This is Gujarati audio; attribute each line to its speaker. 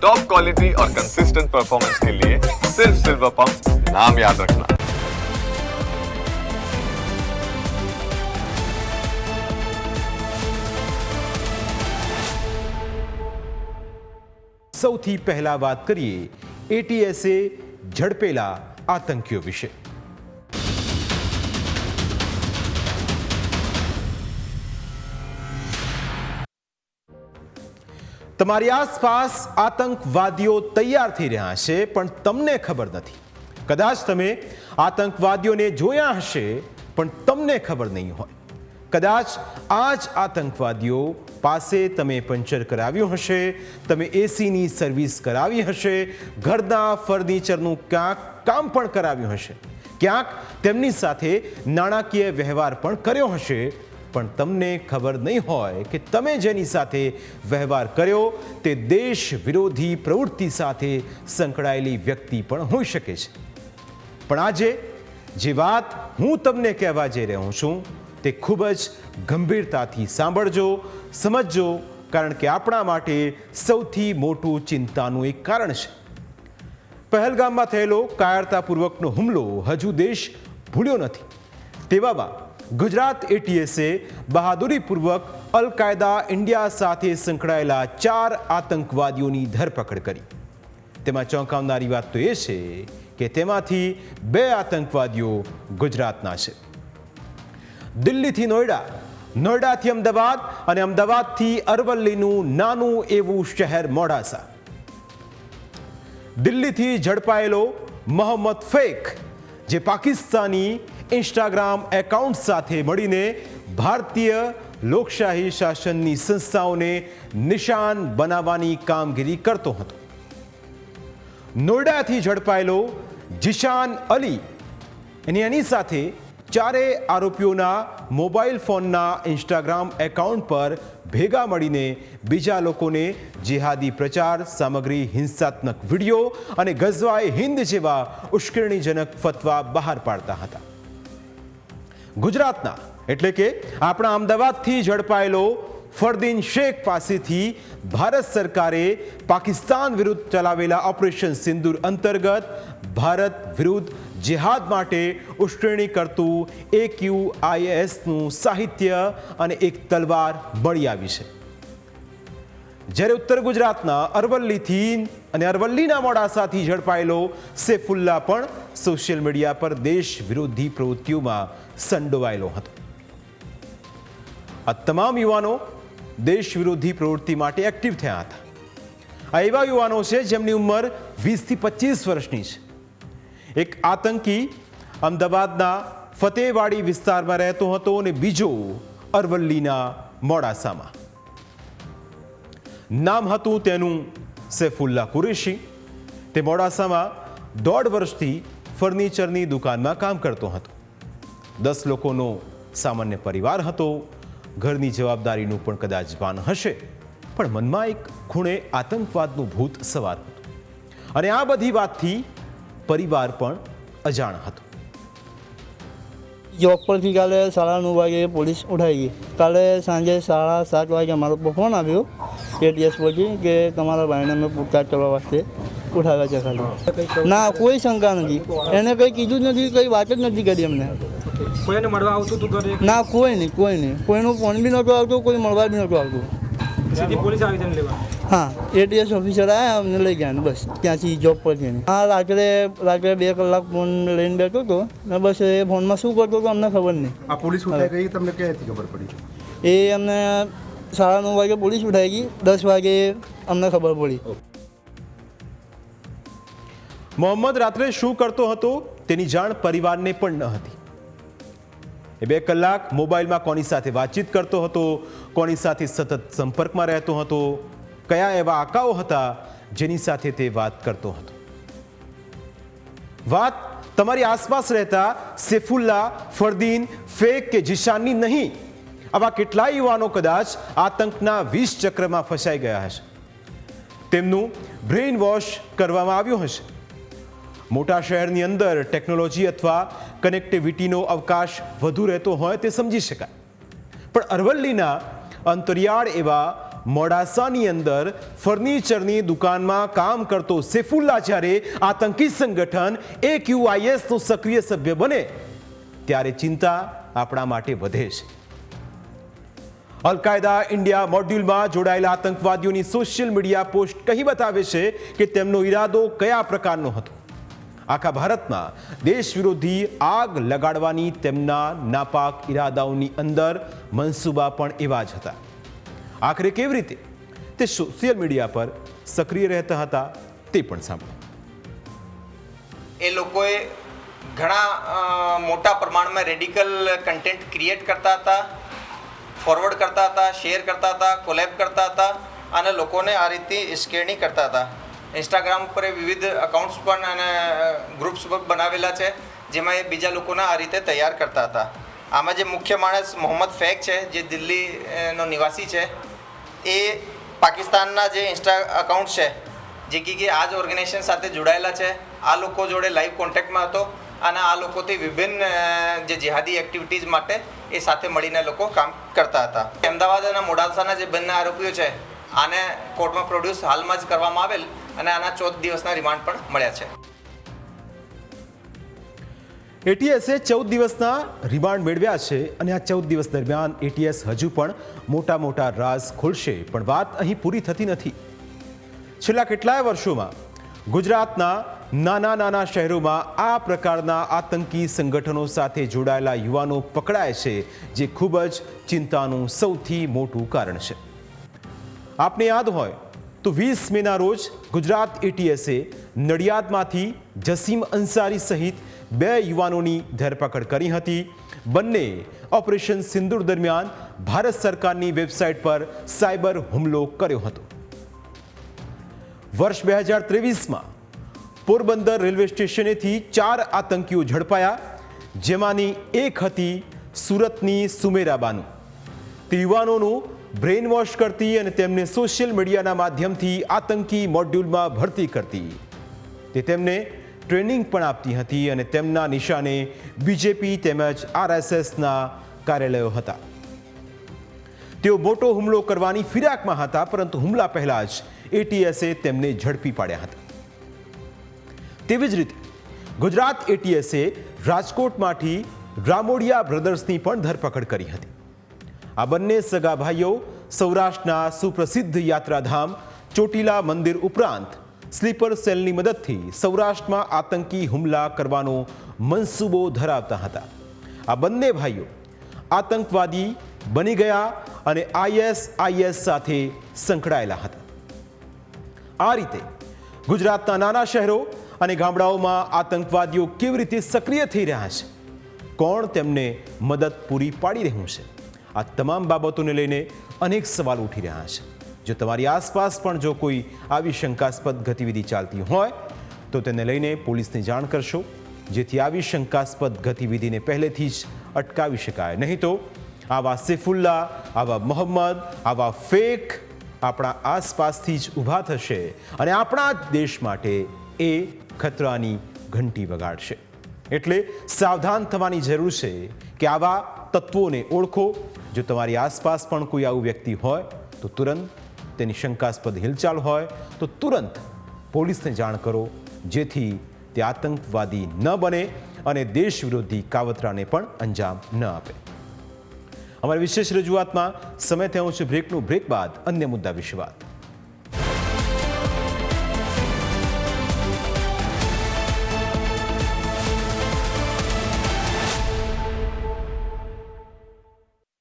Speaker 1: टॉप क्वालिटी और कंसिस्टेंट परफॉर्मेंस के लिए सिर्फ सिल्वर पंप नाम याद रखना
Speaker 2: સૌથી પહેલા વાત કરીએ એટીએસે ઝડપેલા આતંકીઓ વિશે તમારી આસપાસ આતંકવાદીઓ તૈયાર થઈ રહ્યા છે, પણ તમને ખબર નથી. કદાચ તમે આતંકવાદીઓને જોયા હશે, પણ તમને ખબર નહીં હોય. કદાચ આ જ આતંકવાદીઓ પાસે તમે પંચર કરાવ્યું હશે, તમે એસીની સર્વિસ કરાવી હશે, ઘરના ફર્નિચરનું ક્યાંક કામ પણ કરાવ્યું હશે. ક્યાંક તેમની સાથે નાણાકીય વ્યવહાર પણ કર્યો હશે પણ તમને ખબર નહીં હોય કે તમે જેની સાથે વ્યવહાર કર્યો, તે દેશ વિરોધી પ્રવૃત્તિ સાથે સંકળાયેલી વ્યક્તિ પણ હોઈ શકે છે. પણ આજે જે વાત હું તમને કહેવા જઈ રહ્યો છું, તે ખૂબ જ ગંભીરતાથી સાંભળજો, સમજજો, કારણ કે આપણા માટે સૌથી મોટું ચિંતાનું એક કારણ છે. પહેલગામમાં થયેલો કાયરતાપૂર્વકનો હુમલો હજુ દેશ ભૂલ્યો નથી. તેવામાં ગુજરાત એટીએસે બહાદુરીપૂર્વક અલ કાયદા ઇન્ડિયા સાથે સંકળાયેલા ચાર આતંકવાદીઓની ધરપકડ કરી. તેમાં ચોંકાવનારી વાત તો એ છે કે તેમાંથી બે આતંકવાદીઓ ગુજરાતના છે. દિલ્હીથી નોઈડા, નોઈડાથી અમદાવાદ અને અમદાવાદથી અરવલ્લીનું નાનું એવું શહેર મોડાસા. દિલ્હીથી ઝડપાયેલો મોહમ્મદ ફેક જે પાકિસ્તાની ઇન્સ્ટાગ્રામ એકાઉન્ટ સાથે મળીને ભારતીય લોકશાહી શાસનની સંસ્થાઓને નિશાન બનાવવાની કામગીરી કરતો હતો. નોઈડાથી ઝડપાયેલો જીશાન અલી અને એની સાથે ચારે આરોપીઓના મોબાઈલ ફોનના ઇન્સ્ટાગ્રામ એકાઉન્ટ પર ભેગા મળીને બીજા લોકોને જેહાદી પ્રચાર, સામગ્રી, હિંસાત્મક વીડિયો અને ગઝવાએ હિન્દ જેવા ઉશ્કેરણીજનક ફતવા બહાર પાડતા હતા. ગુજરાતના. એટલે કે આપણા અમદાવાદથી ઝડપાયેલો ફરદીન શેખ પાસેથી ભારત સરકારે પાકિસ્તાન વિરુદ્ધ ચલાવેલા ઓપરેશન સિંદૂર અંતર્ગત ભારત વિરુદ્ધ જેહાદ માટે ઉશ્કેરણી કરતું એક યુઆઈએસનું સાહિત્ય અને એક તલવાર મળી આવી છે. જ્યારે ઉત્તર ગુજરાતના અરવલ્લીથી અને અરવલ્લીના મોડાસાથી ઝડપાયેલો સેફુલ્લા પણ સોશિયલ મીડિયા પર દેશ વિરોધી પ્રવૃત્તિઓમાં સંડોવાયેલો હતો. આ તમામ યુવાનો દેશ વિરોધી પ્રવૃત્તિ માટે એક્ટિવ થયા હતા. આ એવા યુવાનો છે જેમની ઉંમર વીસથી પચીસ વર્ષની છે. એક આતંકી અમદાવાદના ફતેહવાડી વિસ્તારમાં રહેતો હતો અને બીજો અરવલ્લીના મોડાસામાં. નામ હતું તેનું સૈફુલ્લા કુરેશી. તે મોડાસામાં દોઢ વર્ષથી ફર્નિચરની દુકાનમાં કામ કરતો હતો. દસ લોકોનો સામાન્ય પરિવાર હતો. ઘરની જવાબદારીનું પણ કદાચ ભાન હશે, પણ મનમાં એક ખૂણે આતંકવાદનું ભૂત સવાર હતું. અને આ બધી વાતથી પરિવાર પણ અજાણ હતો.
Speaker 3: જોબ પરથી કાલે સાડા નવ વાગે પોલીસ ઉઠાઈ ગઈ. કાલે સાંજે સાડા સાત વાગે અમારો ફોન આવ્યો એટીએસ પછી, કે તમારા ભાઈને અમે પૂછતાછ કરવા વાસ્તે. ઉઠાવ્યા છે ખાલી. ના કોઈ શંકા નથી. એને કંઈ કીધું જ નથી કંઈ વાત જ નથી કરી અમને
Speaker 4: કોઈને મળવા આવતું તું ઘરે?
Speaker 3: ના કોઈ નહીં કોઈ નહીં. કોઈનો ફોન બી નહોતો આવતો કોઈ મળવા બી નહોતું આવતું.
Speaker 4: સીધી પોલીસ આવી તેને લેવા?
Speaker 3: હા એટીએસ ઓફિસર આવ્યા અમને લઈ ગયા બસ. ત્યાંથી જોબ પરથી હા રાત્રે રાત્રે બે કલાક ફોન લઈને બેઠો હતો. ને બસ એ ફોનમાં શું કરતો હતો અમને ખબર નહીં.
Speaker 5: આ પોલીસ ઉઠાઈ ગઈ તમને ક્યાંથી ખબર પડી?
Speaker 3: એ અમને સાડા નવ વાગે પોલીસ ઉઠાઈ ગઈ. દસ વાગે અમને ખબર પડી.
Speaker 2: મોહમ્મદ રાત્રે શું કરતો હતો તેની જાણ પરિવારને પણ ન હતી. એ બે કલાક મોબાઈલમાં કોની સાથે વાતચીત કરતો હતો, કોની સાથે સતત સંપર્કમાં રહેતો હતો, કયા એવા આકાઓ હતા જેની સાથે તે વાત કરતો હતો. વાત તમારી આસપાસ રહેતા સેફુલ્લા, ફરદીન, ફેક કે જીશાનની નહીં, આવા કેટલાય યુવાનો કદાચ આતંકના વીસ ચક્રમાં ફસાઈ ગયા હશે. તેમનું બ્રેઇન વોશ કરવામાં આવ્યું હશે. મોટા શહેરની અંદર ટેકનોલોજી અથવા કનેક્ટિવિટીનો અવકાશ વધુ રહેતો હોય તે સમજી શકાય. પણ અરવલ્લીના અંતરિયાળ એવા મોડાસાની અંદર ફર્નિચરની દુકાનમાં કામ કરતો સેફુલ્લા જ્યારે આતંકી સંગઠન એક્યુઆઈએસનો સક્રિય સભ્ય બને, ત્યારે ચિંતા આપણા માટે વધે છે. અલકાયદા ઇન્ડિયા મોડ્યુલમાં જોડાયેલા આતંકવાદીઓની સોશિયલ મીડિયા પોસ્ટ કહી બતાવે છે કે તેમનો ઈરાદો કયા પ્રકારનો હતો? આખા ભારતમાં દેશ વિરોધી આગ લગાડવાની તેમના નાપાક ઈરાદાઓની અંદર મનસૂબા પણ એવા જ હતા. આખરે કેવી રીતે તે સોશિયલ મીડિયા પર સક્રિય રહેતા હતા તે પણ સાંભળો.
Speaker 6: એ લોકોએ ઘણા મોટા પ્રમાણમાં રેડિકલ કન્ટેન્ટ ક્રિએટ કરતા હતા ફોરવર્ડ કરતા હતા શેર કરતા હતા કોલેબ કરતા હતા અને લોકોને આ રીતની સ્કેરણી કરતા હતા. ઇન્સ્ટાગ્રામ પર વિવિધ અકાઉન્ટ્સ પણ અને ગ્રુપ્સ પણ બનાવેલા છે, જેમાં એ બીજા લોકોના આ રીતે તૈયાર કરતા હતા. આમાં જે મુખ્ય માણસ મોહમ્મદ ફેક છે, જે દિલ્હીનો નિવાસી છે, એ પાકિસ્તાનના જે ઇન્સ્ટા અકાઉન્ટ છે, જે કે આ જ ઓર્ગેનાઇઝેશન સાથે જોડાયેલા છે. આ લોકો જોડે લાઈવ કોન્ટેક્ટમાં હતો અને આ લોકોથી વિભિન્ન જે જિહાદી એક્ટિવિટીઝ માટે એ સાથે મળીને લોકો કામ કરતા હતા. અમદાવાદ અને મોડાસાના જે બંને આરોપીઓ છે, આને કોર્ટમાં પ્રોડ્યુસ હાલમાં જ કરવામાં આવેલ. અને આના ચૌદ દિવસના રિમાન્ડ પણ મળ્યા છે.
Speaker 2: એટીએસે ચૌદ દિવસના રિમાન્ડ મેળવ્યા છે અને આ ચૌદ દિવસ દરમિયાન એટીએસ હજુ પણ મોટા મોટા રાઝ ખોલશે, પણ વાત અહીં પૂરી થતી નથી. છેલ્લા કેટલાય વર્ષોમાં ગુજરાતના નાના નાના શહેરોમાં આ પ્રકારના આતંકી સંગઠનો સાથે જોડાયેલા યુવાનો પકડાય છે, જે ખૂબ જ ચિંતાનું સૌથી મોટું કારણ છે. આપને યાદ હોય તો વીસ મેના રોજ ગુજરાત એટીએસે નડિયાદમાંથી જસીમ અંસારી સહિત બે યુવાનોની ધરપકડ કરી હતી. બંને ઓપરેશન સિંદૂર દરમિયાન ભારત સરકારની વેબસાઇટ પર સાયબર હુમલો કર્યો હતો. વર્ષ બે હજાર ત્રેવીસમાં પોરબંદર રેલવે સ્ટેશનેથી ચાર આતંકીઓ ઝડપાયા, જેમાંની એક હતી સુરતની સુમેરાબાનુ. તે યુવાનોનું બ્રેઇન વોશ કરતી અને તેમને સોશિયલ મીડિયાના માધ્યમથી આતંકી મોડ્યુલમાં ભરતી કરતી. તે તેમને ટ્રેનિંગ પણ આપતી હતી અને તેમના નિશાને બીજેપી તેમજ આરએસએસના કાર્યાલયો હતા. તેઓ મોટો હુમલો કરવાની ફિરાકમાં હતા, પરંતુ હુમલા પહેલા જ એટીએસે તેમને ઝડપી પાડ્યા હતા. તેવી જ રીતે, ગુજરાત એટીએસે રાજકોટમાંથી રામોડિયા બ્રધર્સની પણ ધરપકડ કરી હતી. આ બંને સગા ભાઈઓ સૌરાષ્ટ્રના સુપ્રસિદ્ધ યાત્રાધામ ચોટીલા મંદિર ઉપરાંત સ્લીપર સેલની મદદથી સૌરાષ્ટ્રમાં આતંકી હુમલા કરવાનો મનસૂબો ધરાવતા હતા. આ બંને ભાઈઓ આતંકવાદી બની ગયા અને આઈએસઆઈએસ સાથે સંકળાયેલા હતા. આ રીતે ગુજરાતના નાના શહેરો અને ગામડાઓમાં આતંકવાદીઓ કેવી રીતે સક્રિય થઈ રહ્યા છે? કોણ તેમને મદદ પૂરી પાડી રહ્યું છે? આ તમામ બાબતોને લઈને અનેક સવાલ ઉઠી રહ્યા છે. જો તમારી આસપાસ પણ જો કોઈ આવી શંકાસ્પદ ગતિવિધિ ચાલતી હોય, તો તેને લઈને પોલીસને જાણ કરશો. જેથી આવી શંકાસ્પદ ગતિવિધિને પહેલેથી જ અટકાવી શકાય. નહીં તો આવા સેફુલ્લા, આવા મોહમ્મદ, આવા ફેક આપણા આસપાસથી જ ઊભા થશે અને આપણા દેશ માટે એ ખતરાની ઘંટી વગાડશે. એટલે સાવધાન થવાની જરૂર છે કે આવા તત્વોને ઓળખો. જો તમારી આસપાસ પણ કોઈ આવું વ્યક્તિ હોય, તો તુરંત તેની શંકાસ્પદ હિલચાલ હોય, તો તુરંત પોલીસને જાણ કરો, જેથી તે આતંકવાદી ન બને અને દેશ વિરોધી કાવતરાને પણ અંજામ ન આપે. અમારી વિશેષ રજૂઆતમાં સમય થયો છે બ્રેકનું. બ્રેક બાદ અન્ય મુદ્દા વિશે વાત.